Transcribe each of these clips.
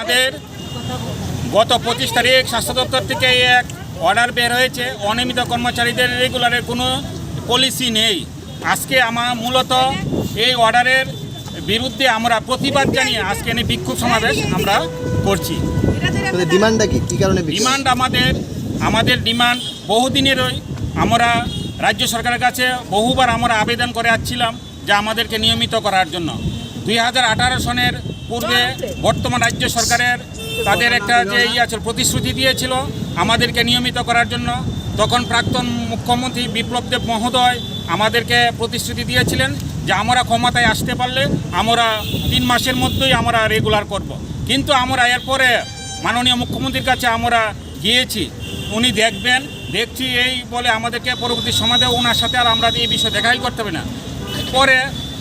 আমাদের গত পঁচিশ তারিখ স্বাস্থ্য দপ্তর থেকে এক অর্ডার বের হয়েছে। অনিয়মিত কর্মচারীদের রেগুলারের কোনো পলিসি নেই। আজকে আমার মূলত এই অর্ডারের বিরুদ্ধে আমরা প্রতিবাদ জানিয়ে আজকে এই বিক্ষোভ সমাবেশ আমরা করছি। ডিমান্ডটা কি? কি কারণে ডিমান্ড আমাদের আমাদের ডিমান্ড বহুদিনেরই। আমরা রাজ্য সরকারের কাছে বহুবার আমরা আবেদন করে আসছিলাম যে আমাদেরকে নিয়মিত করার জন্য। দুই হাজার আঠারো সনের পূর্বে বর্তমান রাজ্য সরকারের তাদের একটা যে ইয়ে আছে প্রতিশ্রুতি দিয়েছিল আমাদেরকে নিয়মিত করার জন্য। তখন প্রাক্তন মুখ্যমন্ত্রী বিপ্লব দেব মহোদয় আমাদেরকে প্রতিশ্রুতি দিয়েছিলেন যে আমরা ক্ষমতায় আসতে পারলে আমরা তিন মাসের মধ্যেই আমরা রেগুলার করব। কিন্তু আমরা এরপরে মাননীয় মুখ্যমন্ত্রীর কাছে আমরা গিয়েছি। উনি দেখবেন, দেখছি এই বলে আমাদেরকে পরবর্তী সমাজে ওনার সাথে আর আমরা এই বিষয়ে দেখাই করতে হবে না। পরে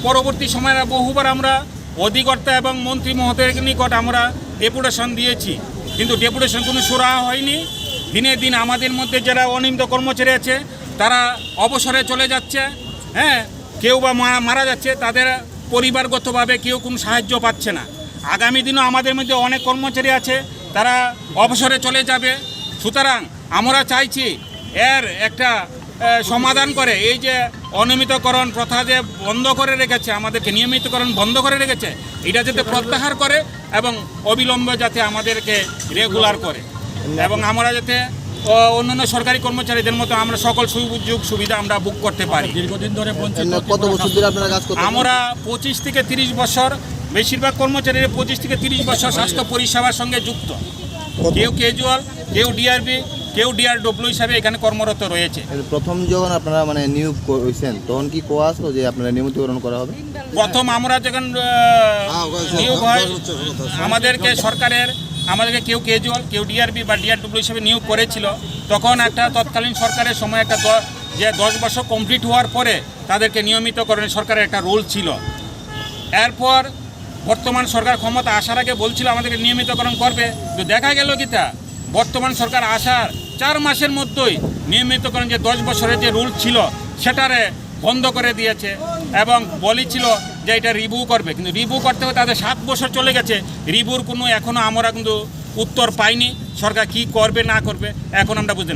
পরবর্তী সময়ে বহুবার আমরা অধিকর্তা এবং মন্ত্রী মহোদয়ের নিকট আমরা ডেপুটেশন দিয়েছি। কিন্তু ডেপুটেশন কোনো সুরাহা হয়নি। দিনে দিন আমাদের মধ্যে যারা অনিয়মিত কর্মচারী আছে, তারা অবসরে চলে যাচ্ছে। হ্যাঁ কেউ বা মারা- যাচ্ছে, তাদের পরিবারগতভাবে কেউ কোনো সাহায্য পাচ্ছে না। আগামী দিনও আমাদের মধ্যে অনেক কর্মচারী আছে, তারা অবসরে চলে যাবে। সুতরাং আমরা চাইছি, এর একটা সমাধান করে। এই যে অনিয়মিতকরণ প্রথা যে বন্ধ করে রেখেছে আমাদেরকে নিয়মিতকরণ বন্ধ করে রেখেছে এটা যাতে প্রত্যাহার করে এবং অবিলম্বে যাতে আমাদেরকে রেগুলার করে। এবং আমরা যাতে অন্যান্য সরকারি কর্মচারীদের মতো আমরা সকল সুযোগ সুবিধা আমরা বুক করতে পারি। দীর্ঘদিন ধরে কত বছর ধরে আপনারা কাজ করতে আমরা পঁচিশ থেকে তিরিশ বছর বেশিরভাগ কর্মচারীরা পঁচিশ থেকে তিরিশ বছর স্বাস্থ্য পরিষেবার সঙ্গে যুক্ত। কেউ ক্যাজুয়াল কেউ ডিআরবি কেউ ডিআরডব্লিউ হিসাবে এখানে কর্মরত রয়েছে। প্রথম যখন আপনারা মানে নিয়োগ করেছেন তখন কি কোয়া আসলো যে আপনারা নিয়মিতকরণ করা হবে? প্রথম আমরা যখন নিয়োগ হয় আমাদেরকে সরকারের আমাদেরকে কেউ ক্যাজুয়াল কেউ ডিআরবি বা ডিআরডব্লিউ হিসেবে নিয়োগ করেছিল তখন একটা তৎকালীন সরকারের সময় একটা দ- যে দশ বছর কমপ্লিট হওয়ার পরে তাদেরকে নিয়মিতকরণের সরকারের একটা রোল ছিল। এরপর বর্তমান সরকার ক্ষমতা আসার আগে বলছিল আমাদেরকে নিয়মিতকরণ করবে। তো দেখা গেল কি তা বর্তমান সরকার আসার চার মাসের মধ্যেই নিয়মিতকরণ যে দশ বছরের যে রুল ছিল, সেটারে বন্ধ করে দিয়েছে এবং বলেছিল যে এটা রিভিউ করবে। কিন্তু রিভিউ করতে হবে তাদের সাত বছর চলে গেছে। রিভিউর কোনো এখনও আমরা কিন্তু উত্তর পাইনি। সরকার কি করবে, না করবে, এখন আমরা বুঝতে